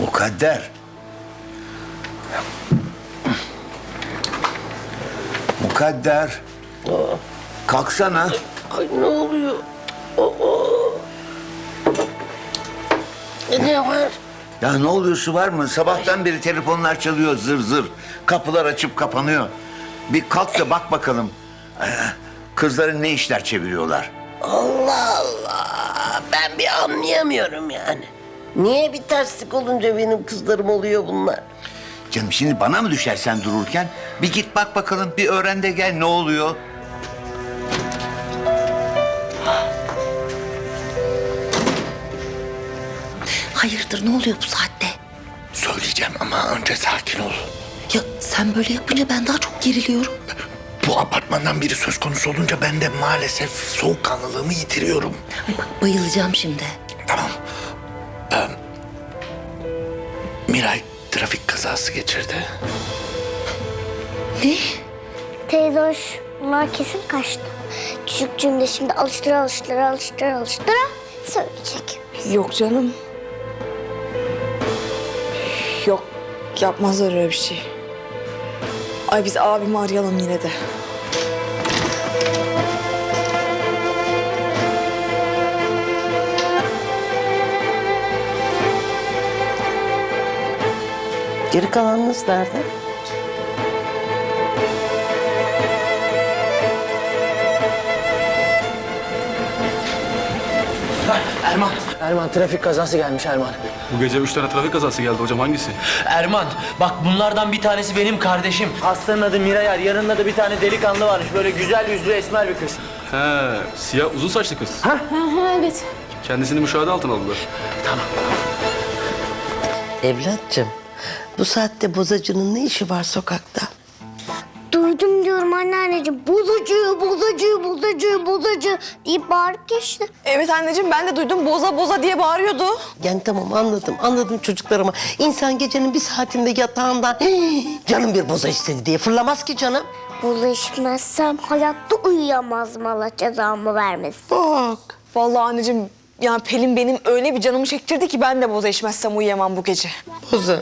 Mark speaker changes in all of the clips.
Speaker 1: Mukadder. Mukadder. Kalksana.
Speaker 2: Ay ne oluyor? E, Ne var?
Speaker 1: Ya ne oluyorsa var mı? Sabahtan beri telefonlar çalıyor zır zır. Kapılar açıp kapanıyor. Bir kalk da bak bakalım. Ee, Kızların ne işler çeviriyorlar?
Speaker 2: Allah Allah. Ben bir anlayamıyorum yani. Niye bir terslik olunca benim kızlarım oluyor bunlar?
Speaker 1: Canım şimdi bana mı düşer sen dururken? Bir git bak bakalım, bir öğren de gel ne oluyor?
Speaker 3: Hayırdır ne oluyor bu saatte?
Speaker 4: Söyleyeceğim ama önce sakin ol.
Speaker 3: Ya sen böyle yapınca ben daha çok geriliyorum.
Speaker 4: Bu apartmandan biri söz konusu olunca ben de maalesef soğukkanlılığımı yitiriyorum.
Speaker 3: Ay bak bayılacağım şimdi.
Speaker 4: Tamam. Miray trafik kazası geçirdi.
Speaker 3: Ne?
Speaker 5: Teyze hoş. Bunlar kesin kaçtı. Küçükcüğüm de şimdi alıştıra alıştıra alıştıra alıştıra söyleyecek.
Speaker 6: Yok canım. Yok yapmazlar öyle bir şey. Ay biz abimi arayalım yine de.
Speaker 2: Geri kalanınız nerede?
Speaker 7: Erman, Erman trafik kazası gelmiş Erman.
Speaker 8: Bu gece üç tane trafik kazası geldi hocam hangisi?
Speaker 7: Erman, bak bunlardan bir tanesi benim kardeşim. Hastanın adı Mirayar, yanında da bir tane delikanlı varmış. Böyle güzel yüzlü esmer bir kız.
Speaker 8: He, siyah uzun saçlı kız.
Speaker 6: Ha, evet.
Speaker 8: Kendisini müşahede altına aldılar.
Speaker 2: Evlatçım, bu saatte bozacının ne işi var sokakta?
Speaker 5: Duydum diyorum anneanneciğim. Bozacı, bozacı, bozacı, bozacı deyip bağırıp geçti.
Speaker 6: Evet anneciğim ben de duydum boza boza diye bağırıyordu.
Speaker 2: Yani tamam anladım, anladım çocuklarıma. İnsan gecenin bir saatinde yatağından "Hii, canım bir boza istedi diye fırlamaz ki canım.
Speaker 5: Boza içmezsem hayatta uyuyamazdım Allah cezamı vermesin.
Speaker 2: Bak.
Speaker 6: Vallahi anneciğim yani Pelin benim öyle bir canımı çektirdi ki ben de boza içmezsem uyuyamam bu gece.
Speaker 2: Boza,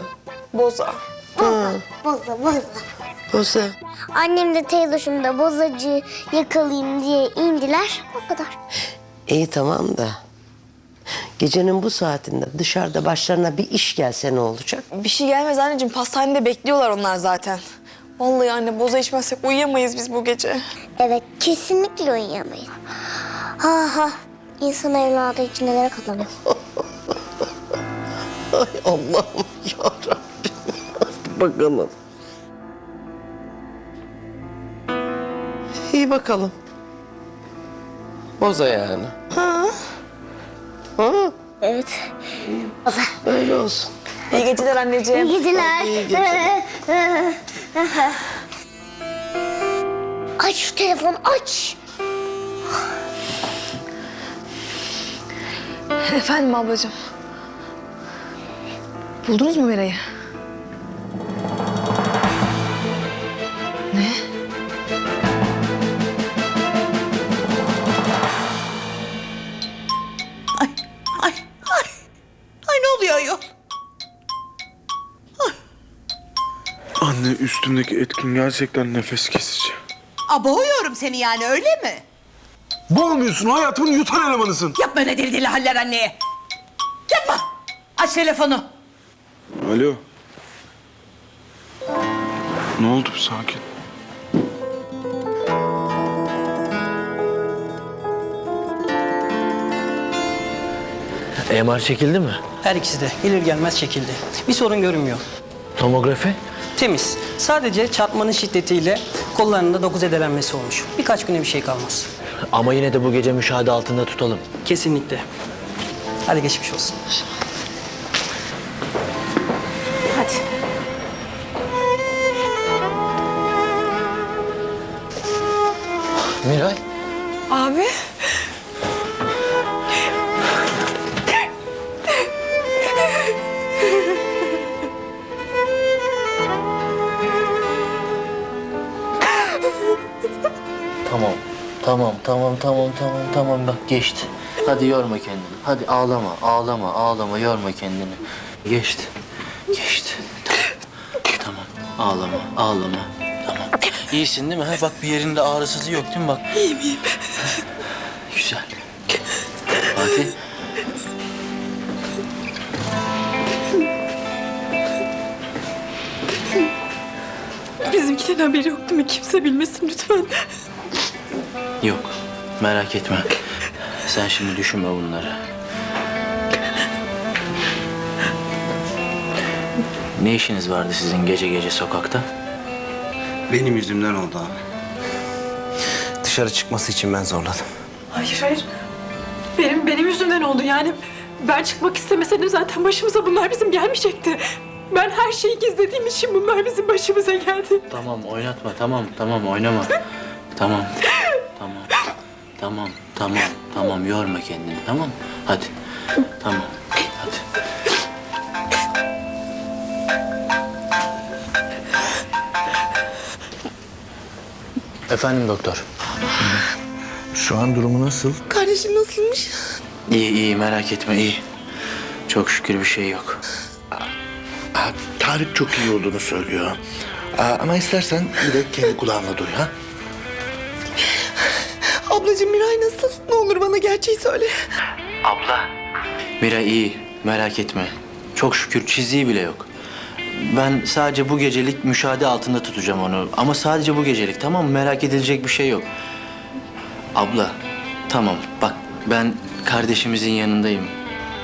Speaker 6: Boza.
Speaker 5: Boza, boza, boza.
Speaker 2: boza.
Speaker 5: Annem de teyzoşum da bozacı yakalayayım diye indiler. O kadar.
Speaker 2: İyi tamam da gecenin bu saatinde dışarıda başlarına bir iş gelse ne olacak?
Speaker 6: Bir şey gelmez anneciğim pastanede bekliyorlar onlar zaten. Vallahi anne boza içmezsek uyuyamayız biz bu gece.
Speaker 5: Evet kesinlikle uyuyamayız. Ha ha. İnsan evladı için nelere katlanıyor.
Speaker 2: Ay Allah'ım yarabbim. Bakalım. İyi bakalım. Boza yani. Ha? Ha?
Speaker 5: Evet. Boza.
Speaker 2: Öyle olsun.
Speaker 6: İyi geceler anneciğim.
Speaker 5: İyi geceler. aç şu telefonu aç.
Speaker 6: Efendim ablacığım. Buldunuz mu Miray'ı?
Speaker 9: Üstümdeki etkin gerçekten nefes kesici.
Speaker 10: Aa, boğuyorum seni yani öyle mi?
Speaker 9: Boğmuyorsun hayatımın yutan elemanısın.
Speaker 10: Yapma öyle deli deli haller anneye. Yapma. Aç telefonu.
Speaker 9: Alo. Ne oldu bir sakin?
Speaker 7: MR çekildi mi?
Speaker 11: Her ikisi de gelir gelmez çekildi. Bir sorun görünmüyor.
Speaker 7: Tomografi?
Speaker 11: Temiz. Sadece çarpmanın şiddetiyle kollarında dokuz edelenmesi olmuş. Birkaç güne bir şey kalmaz.
Speaker 7: Ama yine de bu gece müşahede altında tutalım.
Speaker 11: Kesinlikle. Hadi geçmiş olsun.
Speaker 7: Geçti. Hadi yorma kendini. Hadi ağlama, ağlama, ağlama, yorma kendini. Geçti. Geçti. Tamam. Tamam. Ağlama, ağlama. Tamam. İyisin değil mi? Ha, bak bir yerinde ağrısızı yok değil mi bak? İyiyim, iyiyim. Güzel. Fatih.
Speaker 12: Bizimkilerin haberi yok değil mi? Kimse bilmesin lütfen.
Speaker 7: Yok. Merak etme. Sen şimdi düşünme bunları. Ne işiniz vardı sizin gece gece sokakta?
Speaker 11: Benim yüzümden oldu abi. Dışarı çıkması için ben zorladım.
Speaker 12: Hayır hayır. Benim benim yüzümden oldu yani. Ben çıkmak istemeseydim zaten başımıza bunlar bizim gelmeyecekti. Ben her şeyi gizlediğim için bunlar bizim başımıza geldi.
Speaker 7: Tamam oynatma tamam tamam oynama. tamam. Tamam. Tamam tamam tamam yorma kendini tamam Hadi. Tamam. Hadi. Efendim doktor.
Speaker 11: Şu an durumu nasıl?
Speaker 13: Kardeşim nasılmış?
Speaker 7: İyi iyi merak etme iyi. Çok şükür bir şey yok.
Speaker 11: Aa, Tarık çok iyi olduğunu söylüyor. Aa, ama istersen bir de kendi kulağınla duy ha.
Speaker 13: Ablacığım Miray nasıl? Ne olur bana gerçeği söyle.
Speaker 7: Mira iyi merak etme. Çok şükür çiziği bile yok. Ben sadece bu gecelik müşahede altında tutacağım onu. Ama sadece bu gecelik tamam mı? Merak edilecek bir şey yok. Abla tamam bak ben kardeşimizin yanındayım.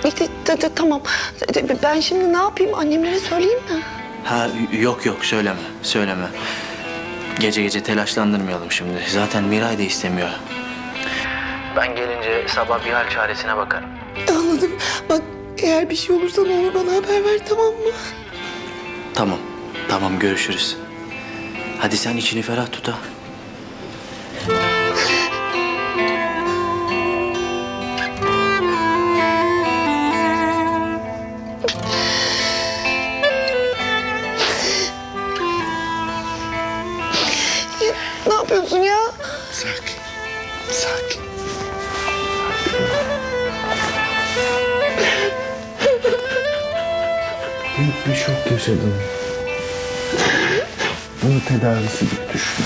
Speaker 13: İşte t- t- tamam. T- Ben şimdi ne yapayım? Annemlere söyleyeyim mi?
Speaker 7: Ha yok yok söyleme söyleme. Gece gece telaşlandırmayalım şimdi. Zaten Miray da istemiyor. Ben gelince sabah bir hal çaresine bakarım.
Speaker 13: Anladım. Bak eğer bir şey olursa ne olur bana haber ver tamam mı?
Speaker 7: Tamam tamam görüşürüz. Hadi sen içini ferah tut ha.
Speaker 13: Ne yapıyorsun ya?
Speaker 11: Büyük bir şok yaşadım. Bunun tedavisi bitti şu.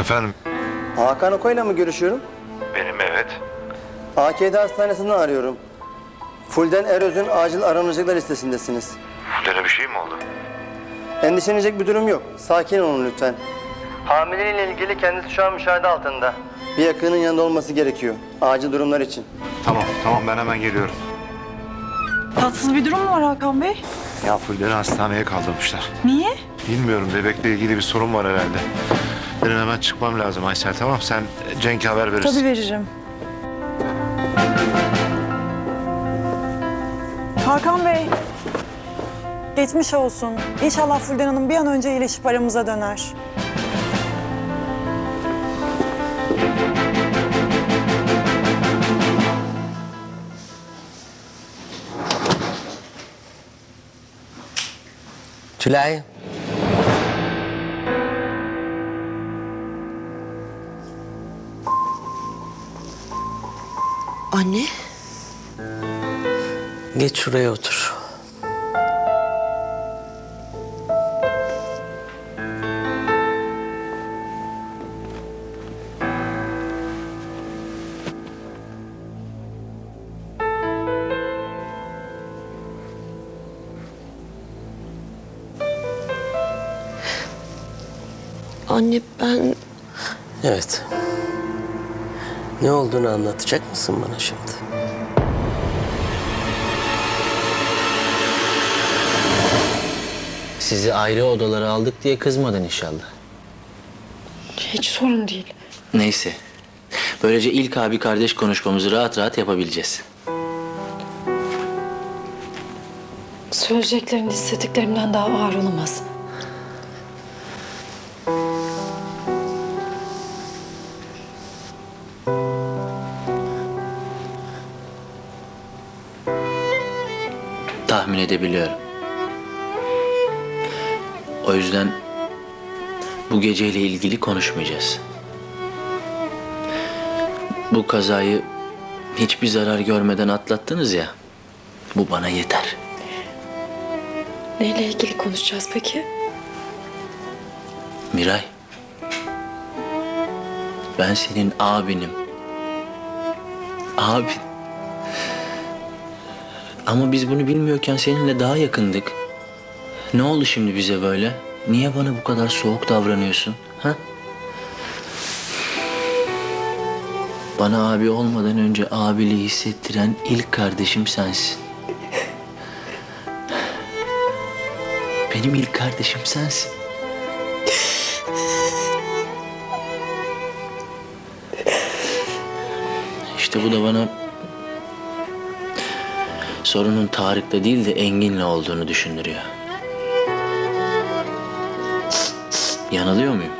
Speaker 4: Efendim?
Speaker 14: Hakan Okoy'la mı görüşüyorum?
Speaker 4: Benim evet.
Speaker 14: AKD Hastanesi'nden arıyorum. Fulden Eröz'ün acil aranacaklar listesindesiniz.
Speaker 4: Fulden'e bir şey mi oldu?
Speaker 14: Endişelenecek bir durum yok. Sakin olun lütfen. Hamileliğiyle ilgili kendisi şu an müşahede altında. Bir yakının yanında olması gerekiyor. Acil durumlar için.
Speaker 4: Tamam tamam ben hemen geliyorum.
Speaker 12: Tatsız bir durum mu var Hakan Bey?
Speaker 4: Ya Fulden'i hastaneye kaldırmışlar.
Speaker 12: Niye?
Speaker 4: Bilmiyorum bebekle ilgili bir sorun var herhalde. Benim hemen çıkmam lazım Aysel tamam sen Cenk'e haber verirsin.
Speaker 12: veririm. Hakan Bey. Geçmiş olsun. İnşallah Fulden Hanım bir an önce iyileşip aramıza döner.
Speaker 15: Tülay.
Speaker 13: Anne.
Speaker 15: Geç şuraya otur.
Speaker 13: Anne ben
Speaker 15: Evet. Ne olduğunu anlatacak mısın bana şimdi?
Speaker 7: Sizi ayrı odalara aldık diye kızmadın inşallah.
Speaker 12: Hiç sorun değil.
Speaker 7: Neyse. Böylece ilk abi kardeş konuşmamızı rahat rahat yapabileceğiz.
Speaker 12: Söyleyeceklerin hissettiklerimden daha ağır olamaz.
Speaker 7: Edebiliyorum. O yüzden bu geceyle ilgili konuşmayacağız. Bu kazayı hiçbir zarar görmeden atlattınız ya. Bu bana yeter.
Speaker 16: Neyle ilgili konuşacağız peki?
Speaker 7: Miray. Ben senin abinim. Abin. Ama biz bunu bilmiyorken seninle daha yakındık. Ne oldu şimdi bize böyle? Niye bana bu kadar soğuk davranıyorsun? Ha? Bana abi olmadan önce abiliği hissettiren ilk kardeşim sensin. Benim ilk kardeşim sensin. İşte bu da bana sorunun Tarık'ta değil de Engin'le olduğunu düşündürüyor. Yanılıyor muyum?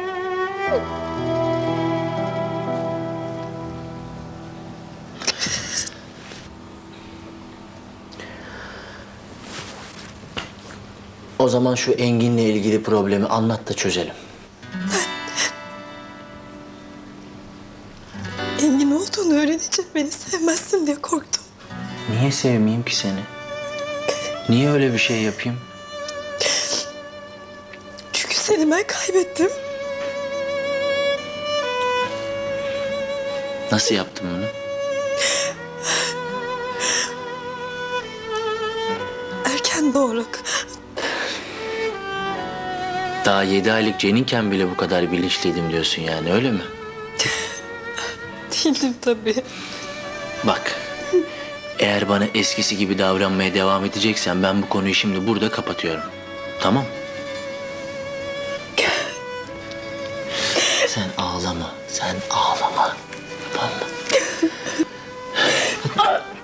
Speaker 7: O zaman şu Engin'le ilgili problemi anlat da çözelim.
Speaker 6: Engin olduğunu öğrenince beni sevmezsin diye korktum.
Speaker 7: Niye sevmeyeyim ki seni? Niye öyle bir şey yapayım?
Speaker 6: Çünkü seni ben kaybettim.
Speaker 7: Nasıl yaptım bunu?
Speaker 6: Erken doğurak.
Speaker 7: Daha yedi aylık ceninken bile bu kadar bilinçliydim diyorsun yani öyle mi?
Speaker 6: Değildim tabii.
Speaker 7: Bak, eğer bana eskisi gibi davranmaya devam edeceksen ben bu konuyu şimdi burada kapatıyorum. Tamam? Sen ağlama, sen ağlama. Tamam mı?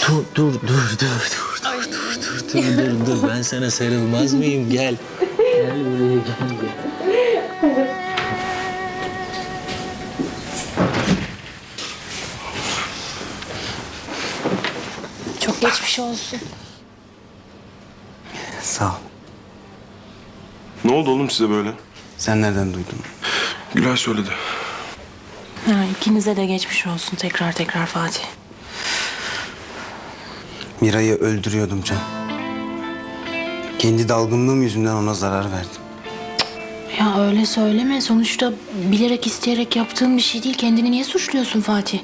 Speaker 7: Dur, dur, dur, dur, dur, dur, dur, dur, dur, dur, dur. Ben sana sarılmaz mıyım? Gel. Gel buraya, gel. gel.
Speaker 16: Geçmiş olsun.
Speaker 11: Sağ ol.
Speaker 9: Ne oldu oğlum size böyle?
Speaker 11: Sen nereden duydun?
Speaker 9: Gülay söyledi.
Speaker 16: Ha, ikinize de geçmiş olsun tekrar tekrar Fatih.
Speaker 11: Mira'yı öldürüyordum Can. Kendi dalgınlığım yüzünden ona zarar verdim.
Speaker 16: Ya öyle söyleme. Sonuçta bilerek isteyerek yaptığın bir şey değil. Kendini niye suçluyorsun Fatih?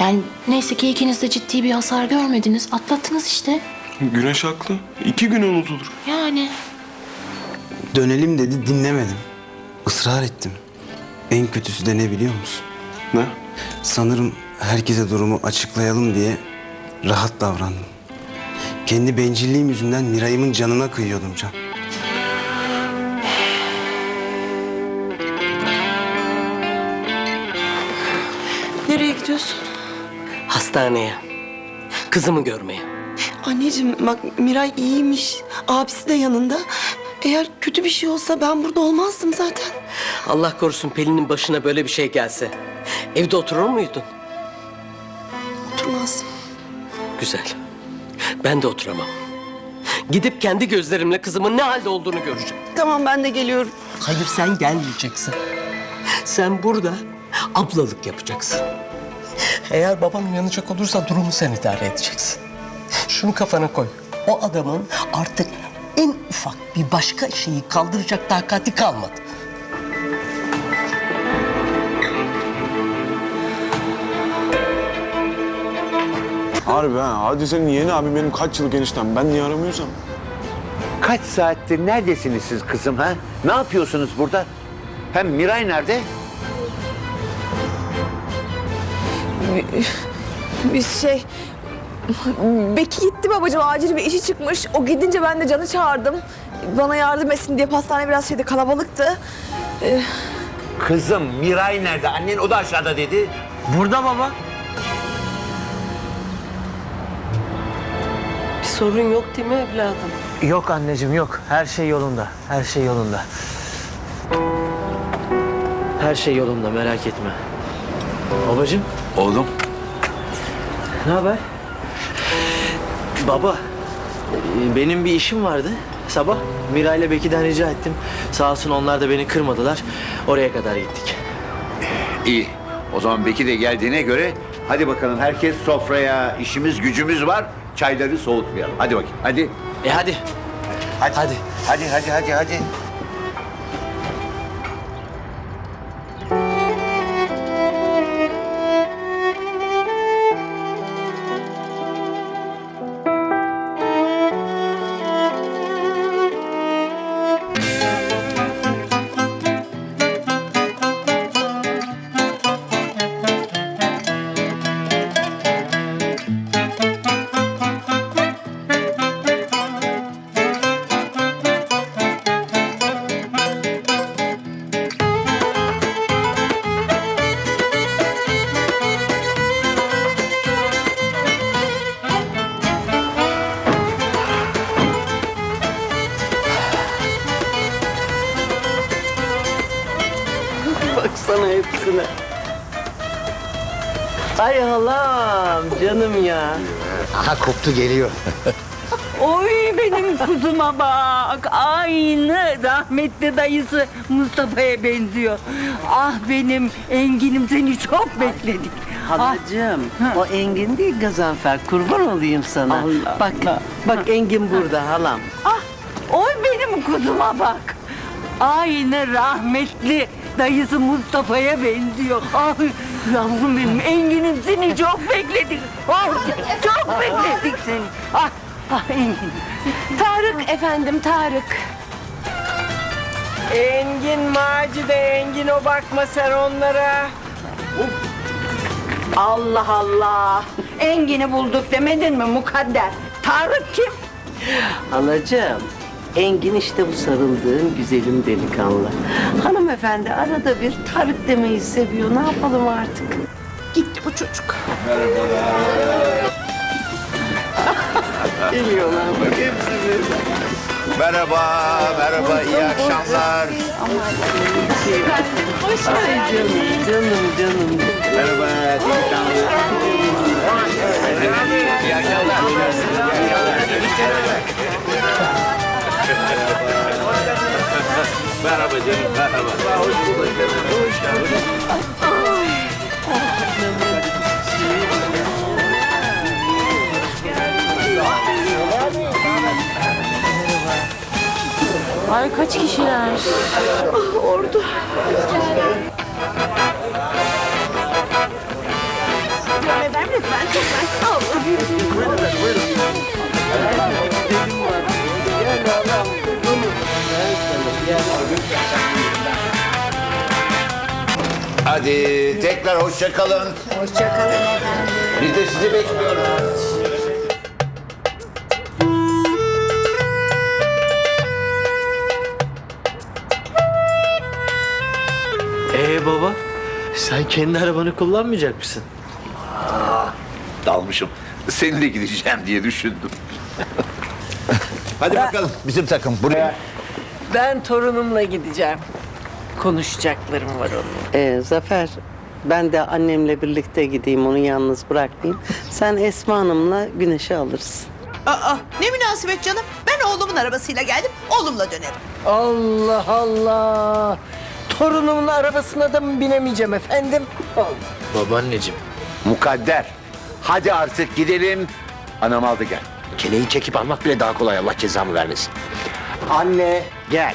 Speaker 16: Yani neyse ki ikiniz de ciddi bir hasar görmediniz. Atlattınız işte.
Speaker 9: Güneş haklı. İki güne unutulur.
Speaker 16: Yani.
Speaker 11: Dönelim dedi dinlemedim. Israr ettim. En kötüsü de ne biliyor musun?
Speaker 9: Ne?
Speaker 11: Sanırım herkese durumu açıklayalım diye rahat davrandım. Kendi bencilliğim yüzünden Miray'ımın canına kıyıyordum Can.
Speaker 6: Nereye gidiyorsun?
Speaker 15: Hastaneye. Kızımı görmeye.
Speaker 6: Anneciğim bak Miray iyiymiş. Abisi de yanında. Eğer kötü bir şey olsa ben burada olmazdım zaten.
Speaker 15: Allah korusun Pelin'in başına böyle bir şey gelse. Evde oturur muydun?
Speaker 6: Oturmazdım.
Speaker 15: Güzel. Ben de oturamam. Gidip kendi gözlerimle kızımın ne halde olduğunu göreceğim.
Speaker 6: Tamam ben de geliyorum.
Speaker 15: Hayır sen gelmeyeceksin. Sen burada ablalık yapacaksın. Eğer babam uyanacak olursa durumu sen idare edeceksin. Şunu kafana koy. O adamın artık en ufak bir başka şeyi kaldıracak takati kalmadı.
Speaker 9: Harbi ha. Hadi senin yeni abi benim kaç yıllık eniştem. Ben niye aramıyorsam?
Speaker 1: Kaç saattir neredesiniz siz kızım ha? Ne yapıyorsunuz burada? Hem Miray nerede?
Speaker 6: Biz şey... Beki gitti babacığım acil bir işi çıkmış. O gidince ben de Can'ı çağırdım. Bana yardım etsin diye pastane biraz şeyde kalabalıktı.
Speaker 1: Kızım Miray nerede? Annen o da aşağıda dedi.
Speaker 15: Burada baba. Bir sorun yok değil mi evladım?
Speaker 7: Yok anneciğim yok. Her şey yolunda. Her şey yolunda. Her şey yolunda merak etme. Babacığım.
Speaker 1: Oğlum
Speaker 7: Ne haber? Baba, e, benim bir işim vardı sabah. Miray'la Beki'den rica ettim. Sağ olsun onlar da beni kırmadılar. Oraya kadar gittik.
Speaker 1: iyi. O zaman Beki de geldiğine göre Hadi bakalım herkes sofraya. İşimiz gücümüz var. Çayları soğutmayalım. Hadi bakayım. Hadi.
Speaker 7: E hadi.
Speaker 1: Hadi.
Speaker 7: Hadi.
Speaker 1: Hadi hadi hadi hadi.
Speaker 2: Canım ya.
Speaker 4: Ha koptu geliyor.
Speaker 10: Oy benim kuzuma bak. Aynı rahmetli dayısı Mustafa'ya benziyor. Ah benim Engin'im seni çok bekledik.
Speaker 2: Halacığım o Engin değil Gazanfer kurban olayım sana. bak bak Engin burada halam.
Speaker 10: Ah oy benim kuzuma bak. Aynı rahmetli dayısı Mustafa'ya benziyor. Ah yavrum benim Engin'im seni çok bekledik. Ah, çok bekledik seni. Ah, ah Engin.
Speaker 6: Tarık efendim Tarık.
Speaker 2: Engin Macide Engin o bakma sen onlara.
Speaker 10: Allah Allah. Engin'i bulduk demedin mi mukadder? Tarık kim?
Speaker 2: Halacığım Engin işte bu sarıldığın güzelim delikanlı. Hanımefendi arada bir Tarık demeyi seviyor. Ne yapalım artık?
Speaker 6: Gitti bu çocuk.
Speaker 2: Geliyorlar bak hepsi bir.
Speaker 1: Merhaba, merhaba. iyi akşamlar.
Speaker 2: Ay canım, canım, canım.
Speaker 1: Merhaba, delikanlı. İyi akşamlar. Merhaba canım, merhaba. Hoş bulduk. Hoş geldin.
Speaker 6: Ay kaç kişiler?
Speaker 1: Hadi tekrar hoşça kalın. Hoşça kalın efendim. Biz de sizi bekliyoruz.
Speaker 7: Ee baba, sen kendi arabanı kullanmayacak mısın?
Speaker 1: Dalmışım. Seninle gideceğim diye düşündüm. Hadi bakalım bizim takım buraya.
Speaker 2: Ben torunumla gideceğim. Konuşacaklarım var onun. Ee, Zafer, ben de annemle birlikte gideyim, onu yalnız bırakmayayım. Sen Esma Hanım'la Güneş'i alırsın.
Speaker 10: Aa, ne münasebet canım. Ben oğlumun arabasıyla geldim, oğlumla dönerim.
Speaker 2: Allah Allah! Torunumun arabasına da mı binemeyeceğim efendim?
Speaker 7: Babaanneciğim.
Speaker 1: Mukadder. Hadi artık gidelim. Anam aldı gel.
Speaker 4: Keleği çekip almak bile daha kolay Allah cezamı vermesin. Anne gel.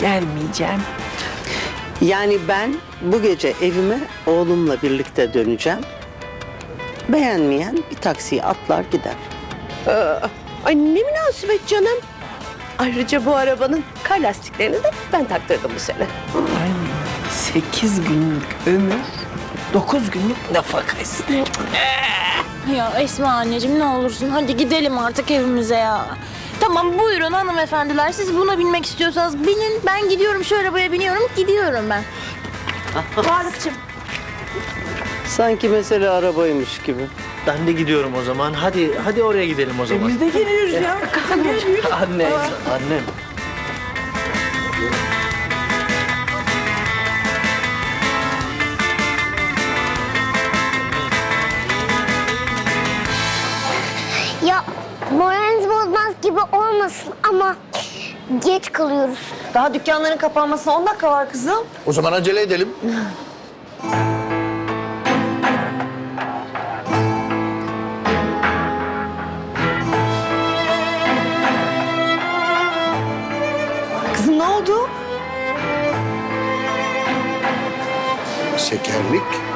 Speaker 2: Gelmeyeceğim. Yani ben bu gece evime oğlumla birlikte döneceğim. Beğenmeyen bir taksiye atlar gider.
Speaker 6: Ay ne münasebet canım. Ayrıca bu arabanın kar lastiklerini de ben taktırdım bu sene.
Speaker 2: Sekiz günlük ömür, dokuz günlük nafaka ister.
Speaker 17: Ya Esma anneciğim ne olursun hadi gidelim artık evimize ya. Tamam buyurun hanımefendiler siz buna binmek istiyorsanız binin ben gidiyorum şu arabaya biniyorum gidiyorum ben. Tarık'cığım
Speaker 2: Sanki mesele arabaymış gibi.
Speaker 7: Ben de gidiyorum o zaman. Hadi hadi oraya gidelim o zaman.
Speaker 2: Biz de geliyoruz ya.
Speaker 7: Anne, annem.
Speaker 5: gibi olmasın ama geç kalıyoruz.
Speaker 3: Daha dükkanların kapanmasına 10 dakika var kızım.
Speaker 4: O zaman acele edelim.
Speaker 18: Kızım
Speaker 19: ne oldu? Şekerlik.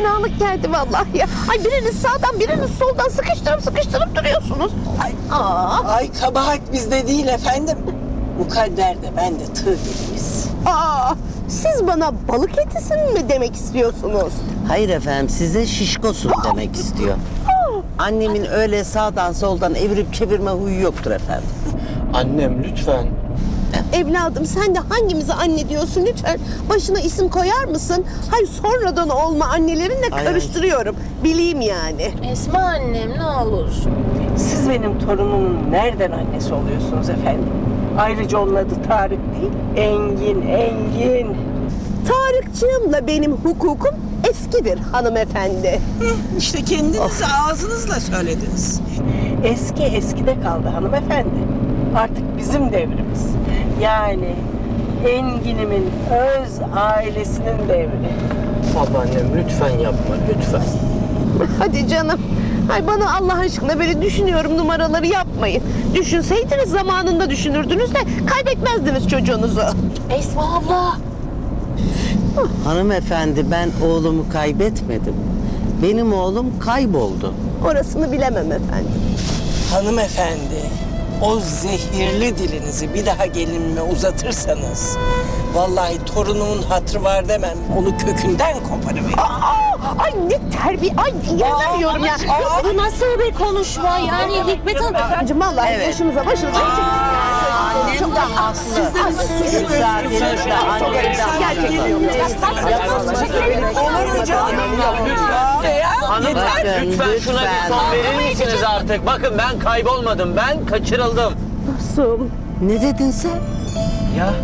Speaker 19: Fenalık geldi vallahi ya. Ay biriniz sağdan biriniz soldan sıkıştırıp sıkıştırıp duruyorsunuz. Ay, aa.
Speaker 20: Ay kabahat bizde değil efendim. Mukadder de ben de tığ gibiyiz.
Speaker 19: Aa, siz bana balık etisin mi demek istiyorsunuz?
Speaker 2: Hayır efendim size şişkosun demek istiyor. Annemin öyle sağdan soldan evirip çevirme huyu yoktur efendim.
Speaker 21: Annem lütfen.
Speaker 19: Evladım sen de hangimize anne diyorsun lütfen başına isim koyar mısın? Hayır sonradan olma annelerinle
Speaker 2: Ay, ay.
Speaker 19: karıştırıyorum. Bileyim yani.
Speaker 17: Esma annem ne olur.
Speaker 20: Siz benim torunumun nereden annesi oluyorsunuz efendim? Ayrıca onun adı Tarık değil, Engin, Engin.
Speaker 19: Tarıkçığımla benim hukukum eskidir hanımefendi.
Speaker 20: İşte kendiniz ağzınızla söylediniz. Eski eskide kaldı hanımefendi. Artık bizim devrimiz. Yani Engin'imin öz ailesinin devri. Babaannem lütfen yapma lütfen.
Speaker 19: Hadi canım. Ay bana Allah aşkına böyle düşünüyorum numaraları yapmayın. Düşünseydiniz zamanında düşünürdünüz de kaybetmezdiniz çocuğunuzu.
Speaker 17: Esma abla.
Speaker 2: Hanımefendi ben oğlumu kaybetmedim. Benim oğlum kayboldu.
Speaker 19: Orasını bilemem efendim.
Speaker 20: Hanımefendi, o zehirli dilinizi bir daha gelinime uzatırsanız... ...vallahi torunumun hatırı var demem, onu kökünden koparıveririm.
Speaker 19: Aa, ay ne terbiye, ay inanamıyorum ya.
Speaker 17: Bu nasıl bir konuşma yani Hikmet Hanım?
Speaker 19: Efendim vallahi
Speaker 2: Evet.
Speaker 19: başımıza başımıza.
Speaker 2: Annem de haklı. Annem de haklı.
Speaker 20: Olur mu canım?
Speaker 2: Bakın lütfen.
Speaker 21: verir misiniz artık? Bakın ben kaybolmadım. Ben kaçırıldım.
Speaker 2: Ne dedin sen?
Speaker 21: Ya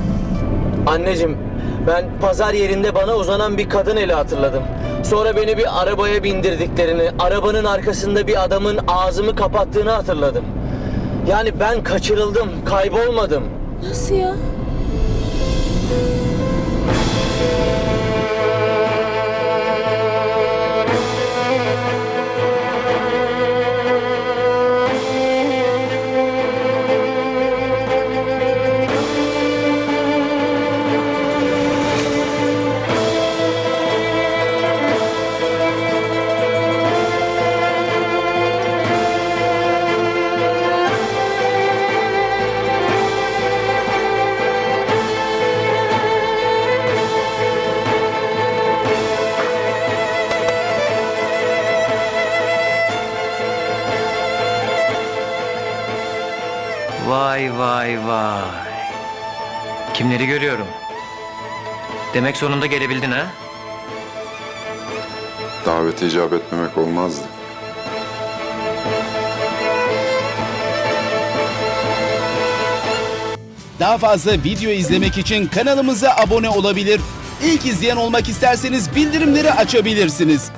Speaker 21: anneciğim ben pazar yerinde bana uzanan bir kadın eli hatırladım. Sonra beni bir arabaya bindirdiklerini, arabanın arkasında bir adamın ağzımı kapattığını hatırladım. Yani ben kaçırıldım, kaybolmadım.
Speaker 17: Nasıl ya?
Speaker 21: Kimleri görüyorum? Demek sonunda gelebildin ha?
Speaker 22: Davete icap etmemek olmazdı.
Speaker 23: Daha fazla video izlemek için kanalımıza abone olabilir. İlk izleyen olmak isterseniz bildirimleri açabilirsiniz.